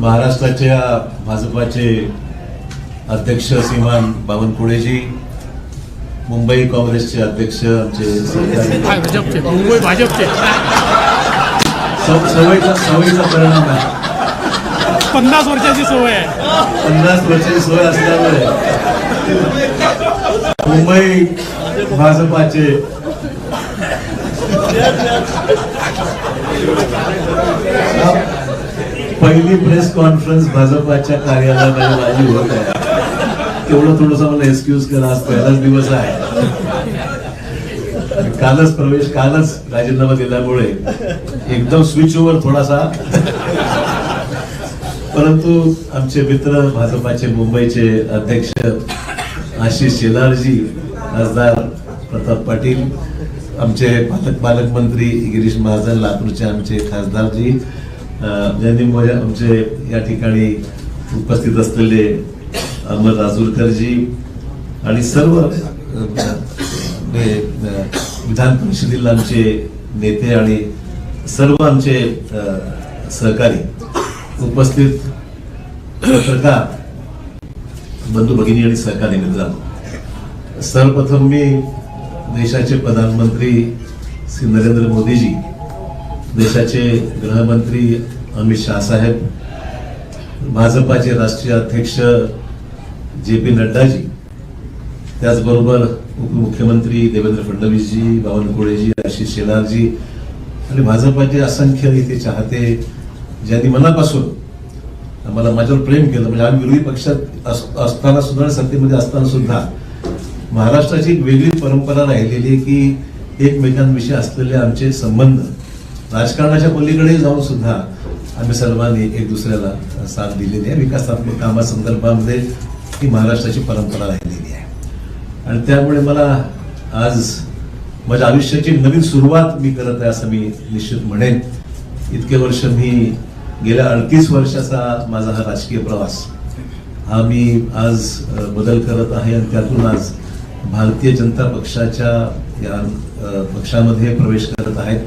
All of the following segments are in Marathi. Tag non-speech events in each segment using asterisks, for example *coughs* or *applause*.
महाराष्ट्राच्या भाजपाचे अध्यक्ष श्रीमान बावनकुळेजी मुंबई काँग्रेसचे अध्यक्ष आमचे मुंबई भाजपचे सवयीचा सवयीचा परिणाम आहे. पन्नास वर्षाची सवय आहे. पन्नास वर्षाची सोय असल्यामुळे मुंबई भाजपाचे पहिली प्रेस कॉन्फरन्स भाजपाच्या कार्यालयामध्ये माझी होत आहे. तेवढं थोडस मला एक्सक्यूज करा आज पहिलाच दिवस आहे. कालच प्रवेश कालच राजीनामा दिल्यामुळे एकदम स्विच ओव्हर थोडासा. परंतु आमचे मित्र भाजपाचे मुंबईचे अध्यक्ष आशिष शेलारजी खासदार प्रताप पाटील आमचे पालक पालकमंत्री गिरीश महाजन लातूरचे आमचे खासदारजी ज्यांनी माझ्या- आमचे या ठिकाणी उपस्थित असलेले अहमद राजूरकरजी आणि सर्व विधान परिषदेला आमचे नेते आणि सर्व आमचे अं, सहकारी उपस्थित पत्रकार बंधू भगिनी आणि सहकारी मित्रांनो. सर्वप्रथम मी देशाचे प्रधानमंत्री श्री नरेंद्र मोदीजी देशाचे गृहमंत्री अमित शाह साहेब भाजपाचे राष्ट्रीय अध्यक्ष जे पी नड्डाजी त्याचबरोबर उपमुख्यमंत्री देवेंद्र फडणवीसजी बावनकुळेजी आशिष शेलारजी आणि भाजपाचे असंख्य इथे चाहते ज्यांनी मनापासून मला माझ्यावर प्रेम केलं. म्हणजे आम्ही विरोधी पक्षात अस- असताना सुद्धा सत्तेमध्ये असताना सुद्धा महाराष्ट्राची एक वेगळी परंपरा राहिलेली आहे की एकमेकांविषयी असलेले आमचे संबंध राजकारणाच्या पलीकडे जाऊन सुद्धा आम्ही सर्वांनी एक दुसऱ्याला साथ दिलेली आहे. विकासात्मक कामासंदर्भामध्ये ही महाराष्ट्राची परंपरा राहिलेली आहे. आणि त्यामुळे मला आज माझ्या आयुष्याची नवीन सुरुवात मी करत आहे असं मी निश्चित म्हणेन. इतके वर्ष मी गेल्या अडतीस वर्षाचा माझा हा राजकीय प्रवास हा मी आज बदल करत आहे आणि त्यातून आज भारतीय जनता पक्षाच्या या पक्षामध्ये प्रवेश करत आहेत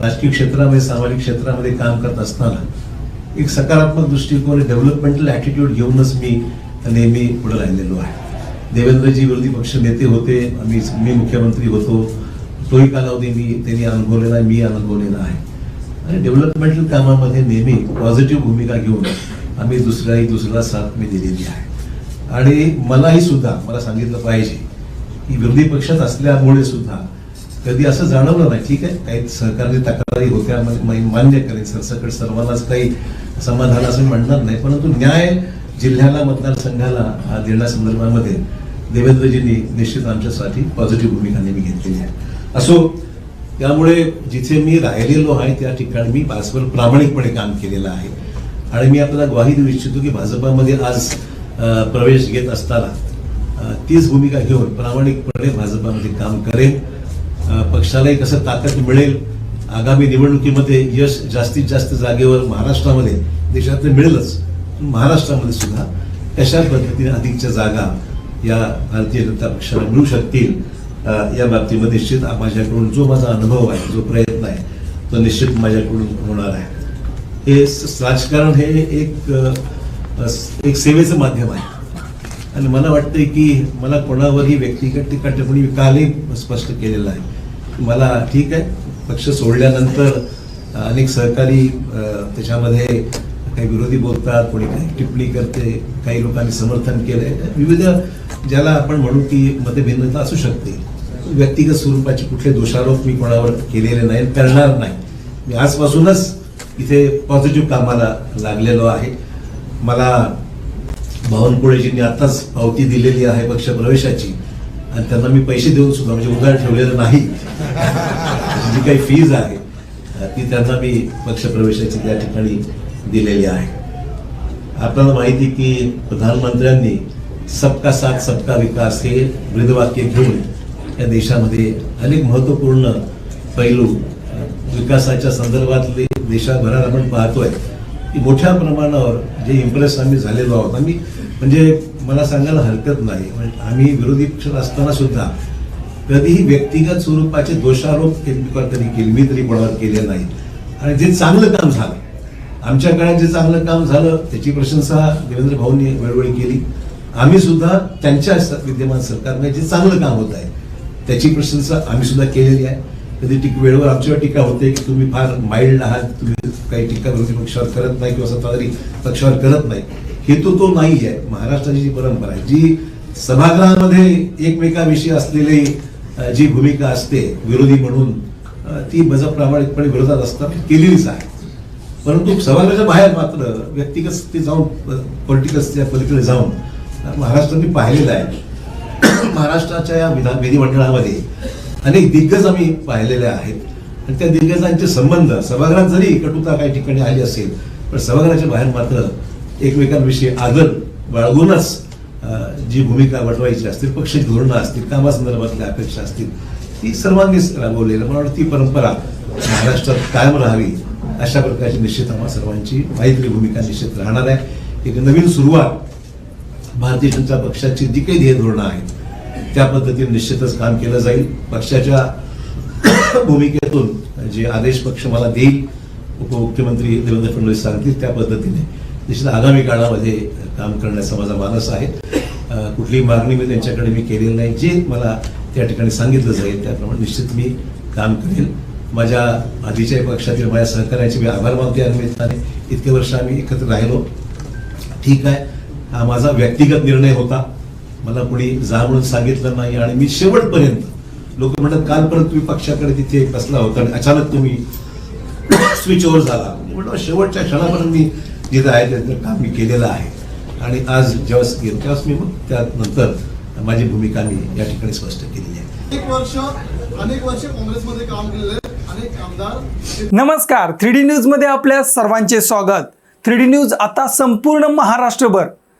राजकीय क्षेत्रामध्ये सामाजिक क्षेत्रामध्ये काम करत असताना एक सकारात्मक दृष्टिकोन डेव्हलपमेंटल ॲटिट्यूड घेऊनच मी नेहमी पुढे राहिलेलो आहे. देवेंद्रजी विरोधी पक्ष नेते होते आम्ही मी मुख्यमंत्री होतो. तोही कालावधी मी त्यांनी अनुभवलेला आहे मी अनुभवलेला आहे. आणि डेव्हलपमेंटल कामामध्ये नेहमी पॉझिटिव्ह भूमिका घेऊन आम्ही दुसऱ्याही दुसऱ्याला साथ मी दिलेली आहे. आणि मलाही सुद्धा मला सांगितलं पाहिजे की विरोधी पक्षात असल्यामुळे सुद्धा कधी असं जाणवलं नाही. ठीक आहे? काही सहकारी तक्रारी होत्या मान्य करेन सरसकट सर्वांनाच काही समाधान असं म्हणणार नाही. परंतु न्याय जिल्ह्याला मतदारसंघाला हा देण्यासंदर्भामध्ये देवेंद्रजींनी निश्चित आमच्यासाठी पॉझिटिव्ह भूमिका नेहमी घेतलेली आहे. असो त्यामुळे जिथे मी राहिलेलो आहे त्या ठिकाणी मी परस्पर प्रामाणिकपणे काम केलेलं आहे. आणि मी आपल्याला ग्वाही देऊ इच्छितो की भाजपामध्ये आज प्रवेश घेत असताना तीच भूमिका घेऊन प्रामाणिकपणे भाजपामध्ये काम करेन. पक्षालाही कसं ताकद मिळेल? आगामी निवडणुकीमध्ये यश जास्तीत जास्त जागेवर महाराष्ट्रामध्ये देशात मिळेलच. महाराष्ट्रामध्ये सुद्धा कशा पद्धतीने अधिकच्या जागा या भारतीय जनता पक्षाला मिळू शकतील या बाबतीमध्ये निश्चित माझ्याकडून जो माझा अनुभव आहे जो प्रयत्न आहे तो निश्चित माझ्याकडून होणार आहे. हे स- राजकारण हे एक एक सेवेचं माध्यम आहे. आणि मला वाटतंय की मला कोणावरही व्यक्तिगत टीका टिप्पणी कालही स्पष्ट केलेलं आहे. मला ठीक आहे. पक्ष सोडल्यानंतर अनेक सहकारी त्याच्यामध्ये काही विरोधी बोलतात कोणी काही टिप्पणी करते काही लोकांनी समर्थन केलंय. विविध ज्याला आपण म्हणू की मतभिन्नता असू शकते. व्यक्तिगत स्वरूपाचे कुठले दोषारोप मी कोणावर केलेले नाही करणार नाही. मी आजपासूनच इथे पॉझिटिव्ह कामाला लागलेलो आहे. मला बावनकुळेजींनी आत्ताच पावती दिलेली आहे पक्ष प्रवेशाची. आणि त्यांना मी पैसे देऊन सुद्धा म्हणजे उधार ठेवलेलं नाही. जी काही फीज आहे ती त्यांना मी पक्ष प्रवेशाची त्या ठिकाणी दिलेली आहे. आपल्याला माहिती की प्रधानमंत्र्यांनी सबका साथ सबका विकास हे ब्रीदवाक्य घेऊन या देशामध्ये अनेक महत्त्वपूर्ण पैलू विकासाच्या संदर्भातले देशाभरात आपण पाहतोय. की मोठ्या प्रमाणावर जे इम्प्रेस आम्ही झालेलो आहोत आम्ही म्हणजे मला सांगायला हरकत नाही. म्हणजे आम्ही विरोधी पक्षात असताना सुद्धा कधीही व्यक्तिगत स्वरूपाचे दोषारोप एकमेकावर केले मी तरी कोणावर केले नाही. आणि जे चांगलं काम झालं आमच्या काळात जे चांगलं काम झालं त्याची प्रशंसा देवेंद्र भाऊंनी वेळोवेळी केली. आम्ही सुद्धा त्यांच्या विद्यमान सरकारने जे चांगलं काम होत आहे त्याची प्रशंसा आम्ही सुद्धा केलेली आहे. कधी टीक वेळेवर आमच्यावर टीका होते की तुम्ही फार माइल्ड आहात तुम्ही काही टीका विरोधी पक्षावर करत नाही किंवा सत्ताधारी पक्षावर करत नाही. हेतू तो नाही आहे महाराष्ट्राची जी परंपरा आहे जी सभागृहामध्ये एकमेकाविषयी असलेली जी भूमिका असते विरोधी म्हणून ती बज प्रामाणिकपणे विरोधात असताना केलेलीच आहे. परंतु सभागृहाच्या बाहेर मात्र व्यक्तिगत ते जाऊन पॉलिटिकल पलीकडे जाऊन महाराष्ट्र मी पाहिलेलं आहे. *coughs* महाराष्ट्राच्या या विधान विधिमंडळामध्ये अनेक दिग्गज आम्ही पाहिलेले आहेत. आणि त्या दिग्गजांचे संबंध सभागृहात जरी कटुता काही ठिकाणी आली असेल पण सभागृहाच्या बाहेर मात्र एकमेकांविषयी आदर बाळगूनच जी भूमिका वटवायची असतील पक्षाची धोरणं असतील कामासंदर्भातल्या अपेक्षा असतील ती सर्वांनीच राबवलेली मला वाटतं ती परंपरा महाराष्ट्रात कायम राहावी अशा प्रकारची निश्चित आम्हा सर्वांची माहिती भूमिका निश्चित राहणार आहे. एक नवीन सुरुवात भारतीय जनता पक्षाची जी काही ध्येय धोरणं आहेत त्या पद्धतीने निश्चितच काम केलं जाईल. पक्षाच्या *coughs* भूमिकेतून जे आदेश पक्ष मला देईल उपमुख्यमंत्री देवेंद्र फडणवीस सांगतील त्या पद्धतीने निश्चित आगामी काळामध्ये काम करण्याचा माझा मानस आहे. कुठलीही मागणी मी त्यांच्याकडे मी केलेली नाही. जे मला त्या ठिकाणी सांगितलं जाईल त्याप्रमाणे निश्चित मी काम करेल. माझ्या आधीच्या पक्षातील माझ्या सहकार्याचे मी आभार मानते या निमित्ताने. इतके वर्ष आम्ही एकत्र राहिलो. ठीक आहे. हा माझा व्यक्तिगत निर्णय होता. मला कोणी जा म्हणून सांगितलं नाही आणि मी शेवटपर्यंत लोक म्हणतात काल परत तुम्ही पक्षाकडे तिथे बसला होता आणि अचानक तुम्ही स्विच ओव्हर झाला. मी म्हटलं शेवटच्या क्षणापर्यंत मी जिथं आहे त्याचं काम मी केलेलं आहे. आणि आज ज्यावेळेस गेलो त्यावेळेस मी मग त्यानंतर माझी भूमिका मी या ठिकाणी स्पष्ट केलेली आहे. अनेक वर्ष अनेक वर्ष काँग्रेसमध्ये काम केलेले अनेक आमदार नमस्कार थ्री डी न्यूजमध्ये आपल्या सर्वांचे स्वागत. थ्री डी न्यूज आता संपूर्ण महाराष्ट्रभर.